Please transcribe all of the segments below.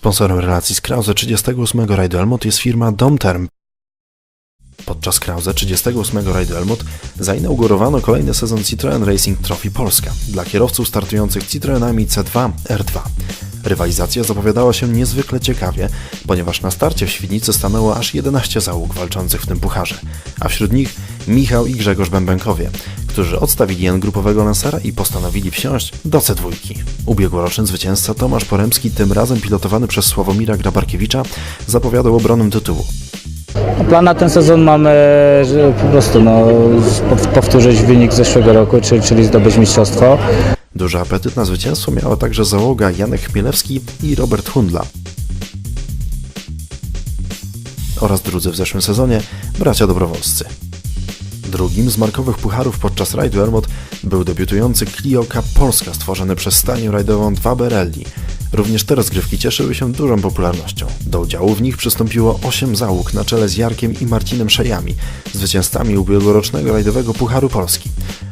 Sponsorem relacji z Krause 38 rajdu Elmot jest firma Domterm. Podczas Krause 38 rajdu Elmot zainaugurowano kolejny sezon Citroen Racing Trophy Polska dla kierowców startujących Citroenami C2 R2. Rywalizacja zapowiadała się niezwykle ciekawie, ponieważ na starcie w Świdnicy stanęło aż 11 załóg walczących w tym pucharze, a wśród nich Michał i Grzegorz Bębenkowie, którzy odstawili N grupowego lansera i postanowili wsiąść do C2. Ubiegłoroczny zwycięzca Tomasz Poremski, tym razem pilotowany przez Sławomira Grabarkiewicza, zapowiadał obronę tytułu. Plan na ten sezon mamy, po prostu no, po- powtórzyć wynik zeszłego roku, czyli, czyli zdobyć mistrzostwo. Duży apetyt na zwycięstwo miała także załoga Janek Chmielewski i Robert Hundla. Oraz drudzy w zeszłym sezonie bracia dobrowolscy. Drugim z markowych pucharów podczas rajdu Elmot był debiutujący Clio Cup Polska stworzony przez stajnię rajdową 2 Berelli. Również te rozgrywki cieszyły się dużą popularnością. Do udziału w nich przystąpiło 8 załóg na czele z Jarkiem i Marcinem Szejami, zwycięzcami ubiegłorocznego rajdowego Pucharu Polski.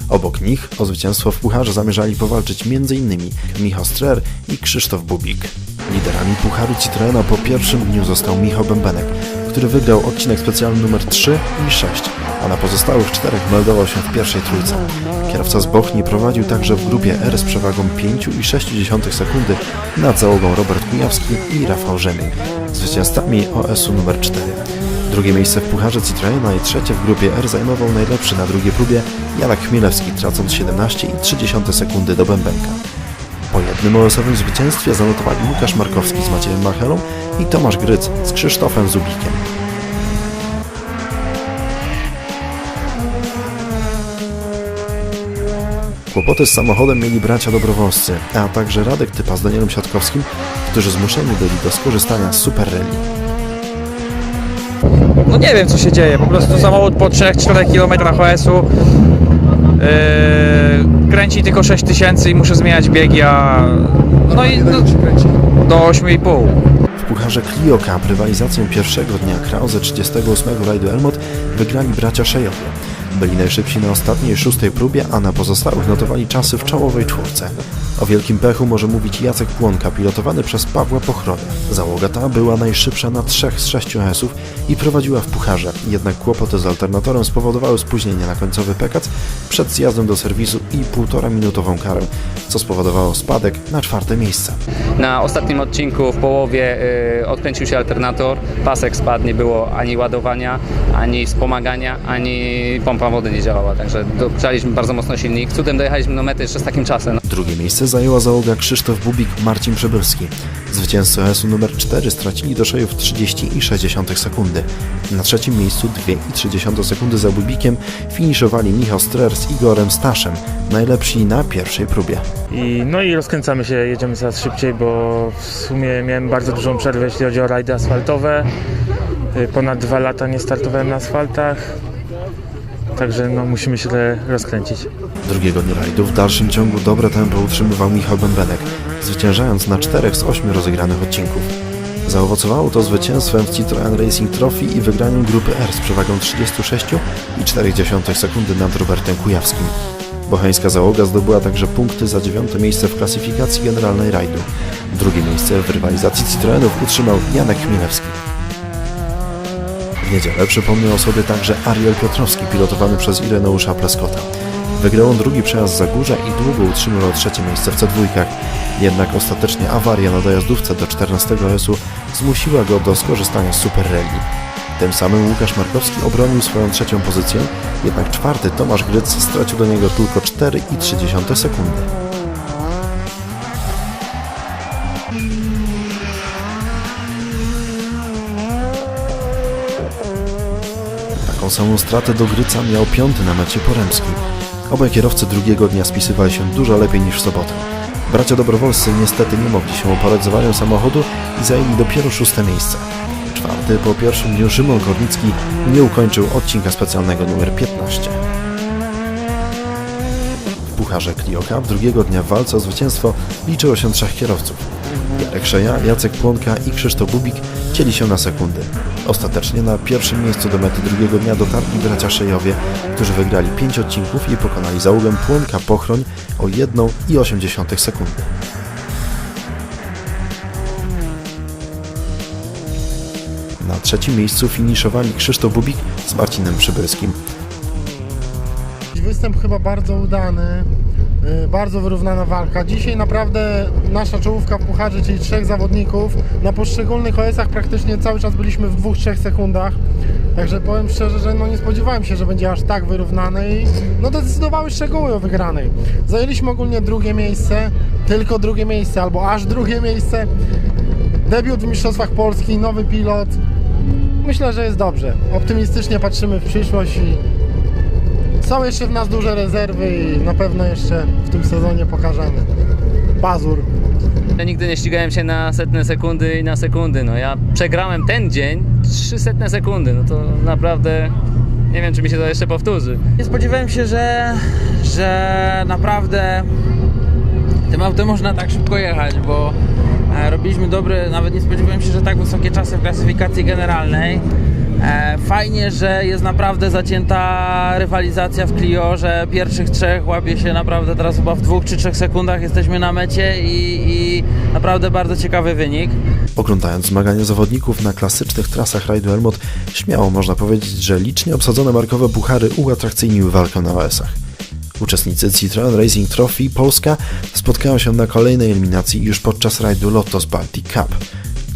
Obok nich o zwycięstwo w Pucharze zamierzali powalczyć m.in. Michał Strer i Krzysztof Bubik. Liderami Pucharu Citroena po pierwszym dniu został Michał Bębenek, który wygrał odcinek specjalny numer 3 i 6, a na pozostałych czterech meldował się w pierwszej trójce. Kierowca z Bochni prowadził także w grupie R z przewagą 5,6 sekundy nad załogą Robert Kujawski i Rafał Rzemień, zwycięzcami OS-u numer 4. Drugie miejsce w Pucharze Citroena i trzecie w grupie R zajmował najlepszy na drugiej próbie Janek Chmielewski, tracąc 17,3 sekundy do Bębenka. Po jednym OS-owym zwycięstwie zanotowali Łukasz Markowski z Maciejem Machelą i Tomasz Gryc z Krzysztofem Zubikiem. Kłopoty z samochodem mieli bracia dobrowolscy, a także Radek Typa z Danielem Siatkowskim, którzy zmuszeni byli do skorzystania z Super Rally. No nie wiem co się dzieje, po prostu samochód po 3-4 km OS-u yy, kręci tylko 6000 i muszę zmieniać biegi, a no i no, do 8,5. W pucharze Clio Cup rywalizację pierwszego dnia Krause 38 rajdu Elmot wygrali bracia Szejowie. Byli najszybsi na ostatniej szóstej próbie, a na pozostałych notowali czasy w czołowej czwórce. O wielkim pechu może mówić Jacek Płonka, pilotowany przez Pawła Pochrodę. Załoga ta była najszybsza na trzech z sześciu S-ów i prowadziła w pucharze, jednak kłopoty z alternatorem spowodowały spóźnienie na końcowy pekac przed zjazdem do serwisu i półtora minutową karę, co spowodowało spadek na czwarte miejsce. Na ostatnim odcinku w połowie y, odkręcił się alternator, pasek spadł, nie było ani ładowania, ani wspomagania, ani pompa wody nie działała, także dogrzaliśmy bardzo mocno silnik. Cudem dojechaliśmy do mety jeszcze z takim czasem. Drugie miejsce zajęła załoga Krzysztof Bubik, Marcin Przybylski. Zwycięzcy OS-u numer 4 stracili do szejów 30,6 sekundy. Na trzecim miejscu 2,3 sekundy za Bubikiem finiszowali Michał Strer z Igorem Staszem, najlepsi na pierwszej próbie. I, no i rozkręcamy się, jedziemy coraz szybciej, bo w sumie miałem bardzo dużą przerwę, jeśli chodzi o rajdy asfaltowe. Y, Ponad dwa lata nie startowałem na asfaltach, także no, musimy się rozkręcić. Drugiego dnia rajdu w dalszym ciągu dobre tempo utrzymywał Michał Bębenek, zwyciężając na czterech z ośmiu rozegranych odcinków. Zaowocowało to zwycięstwem w Citroen Racing Trophy i wygraniem grupy R z przewagą 36,4 sekundy nad Robertem Kujawskim. Bocheńska załoga zdobyła także punkty za dziewiąte miejsce w klasyfikacji generalnej rajdu. Drugie miejsce w rywalizacji Citroenów utrzymał Janek Chmielewski. W niedzielę przypomniał sobie także Ariel Piotrowski, pilotowany przez Ireneusza Pleskota. Wygrał on drugi przejazd za górze i długo utrzymywał trzecie miejsce w C2. Jednak ostatecznie awaria na dojazdówce do 14 S-u zmusiła go do skorzystania z Super Rally. Tym samym Łukasz Markowski obronił swoją trzecią pozycję, jednak czwarty Tomasz Gryc stracił do niego tylko 4,3 sekundy. Samą stratę do Gryca miał piąty na mecie Poremski. Obaj kierowcy drugiego dnia spisywali się dużo lepiej niż w sobotę. Bracia dobrowolscy niestety nie mogli się uporać z awarią samochodu i zajęli dopiero szóste miejsce. Czwarty po pierwszym dniu Szymon Kornicki nie ukończył odcinka specjalnego numer 15. W Pucharze Clio Cup drugiego dnia w walce o zwycięstwo liczyło się trzech kierowców. Jarek Szeja, Jacek Płonka i Krzysztof Bubik cieli się na sekundy. Ostatecznie na pierwszym miejscu do mety drugiego dnia dotarli bracia Szejowie, którzy wygrali 5 odcinków i pokonali załogę Płonka Pochroń o 1,8 sekundy. trzecim miejscu finiszowali Krzysztof Bubik z Marcinem Przybylskim. Występ chyba bardzo udany, bardzo wyrównana walka. Dzisiaj naprawdę nasza czołówka w pucharze, czyli trzech zawodników, na poszczególnych OS-ach praktycznie cały czas byliśmy w 2-3 sekundach. Także powiem szczerze, że no nie spodziewałem się, że będzie aż tak wyrównane i no decydowały szczegóły o wygranej. Zajęliśmy ogólnie drugie miejsce, tylko drugie miejsce albo aż drugie miejsce. Debiut w Mistrzostwach Polski, nowy pilot. Myślę, że jest dobrze. Optymistycznie patrzymy w przyszłość i są jeszcze w nas duże rezerwy i na pewno jeszcze w tym sezonie pokażemy. Pazur. Ja nigdy nie ścigałem się na setne sekundy i na sekundy. No ja przegrałem ten dzień 3 setne sekundy. No to naprawdę nie wiem, czy mi się to jeszcze powtórzy. Nie spodziewałem się, że, że naprawdę tym autem można tak szybko jechać, bo e, robiliśmy dobre, nawet nie spodziewałem się, że tak wysokie czasy w klasyfikacji generalnej. E, Fajnie, że jest naprawdę zacięta rywalizacja w Clio, że pierwszych trzech łapie się naprawdę teraz chyba w dwóch czy trzech sekundach jesteśmy na mecie i, i naprawdę bardzo ciekawy wynik. Oglądając zmagania zawodników na klasycznych trasach rajdu Elmot, śmiało można powiedzieć, że licznie obsadzone markowe puchary uatrakcyjniły walkę na OS-ach. Uczestnicy Citroen Racing Trophy Polska spotkają się na kolejnej eliminacji już podczas rajdu Lotos Baltic Cup,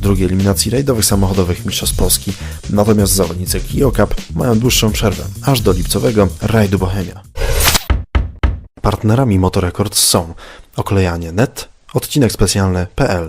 drugiej eliminacji rajdowych samochodowych Mistrzostw Polski, natomiast zawodnicy Clio Cup mają dłuższą przerwę, aż do lipcowego rajdu Bohemia. Partnerami Motorecords są oklejanie net, odcinek specjalny.pl